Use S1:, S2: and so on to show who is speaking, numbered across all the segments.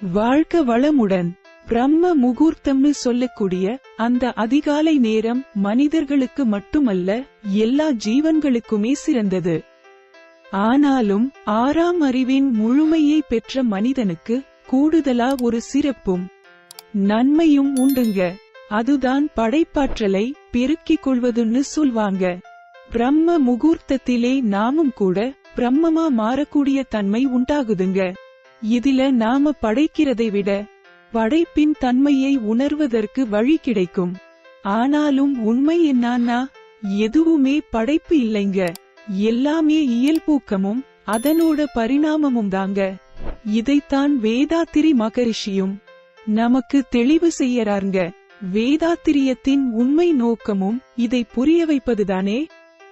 S1: வாழ்க வளமுடன். பிரம்ம முகூர்த்தம்னு சொல்லக்கூடிய அந்த அதிகாலை நேரம் மனிதர்களுக்கு மட்டுமல்ல எல்லா ஜீவன்களுக்குமே சிறந்தது. ஆனாலும் ஆறாம் அறிவின் முழுமையை பெற்ற மனிதனுக்கு கூடுதலா ஒரு சிறப்பும் நன்மையும் உண்டுங்க. அதுதான் படைப்பாற்றலை பெருக்கிக் கொள்வதுன்னு சொல்வாங்க. பிரம்ம முகூர்த்தத்திலே நாமும் கூட பிரம்மமா மாறக்கூடிய தன்மை உண்டாகுதுங்க. இதுல நாம படைக்கிறதை விட படைப்பின் தன்மையை உணர்வதற்கு வழி கிடைக்கும். ஆனாலும் உண்மை என்னன்னா எதுவுமே படைப்பு இல்லைங்க. எல்லாமே இயல்பூக்கமும் அதனோட பரிணாமமும் தாங்க. இதைத்தான் வேதாத்திரி மகரிஷியும் நமக்கு தெளிவு செய்யறாருங்க. வேதாத்திரியத்தின் உண்மை நோக்கமும் இதை புரிய வைப்பதுதானே?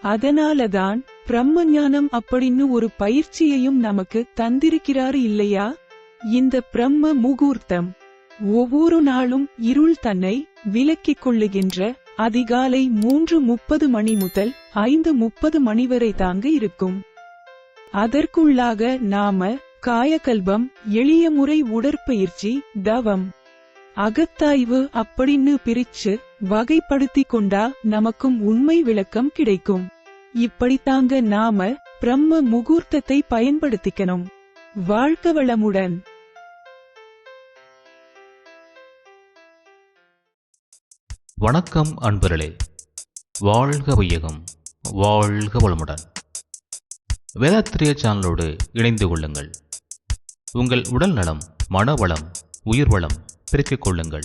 S1: அதனாலதான் பிரம்ம ஞானம் அப்படின்னு ஒரு பயிற்சியையும் நமக்கு தந்திருக்கிறாரு இல்லையா? இந்த பிரம்ம முகூர்த்தம் ஒவ்வொரு நாளும் இருள் தன்னை விலக்கிக் கொள்ளுகின்ற அதிகாலை மூன்று முப்பது மணி முதல் ஐந்து முப்பது மணி வரை தாங்க இருக்கும். அதற்குள்ளாக நாம காயகல்பம் எளிய முறை உடற்பயிற்சி தவம் அகத்தாய்வு அப்படின்னு பிரிச்சு வகைப்படுத்திக் கொண்டா நமக்கும் உண்மை விளக்கம் கிடைக்கும். இப்படித்தாங்க நாம பிரம்ம முகூர்த்தத்தை பயன்படுத்திக்கணும். வாழ்க்க வளமுடன்.
S2: வணக்கம் அன்பர்களே. வாழ்க வையகம் வாழ்க வளமுடன். வேதாத்திரிய சேனலோடு இணைந்து கொள்ளுங்கள். உங்கள் உடல் நலம் மனவளம் உயிர் வளம் பெருக்கிக் கொள்ளுங்கள்.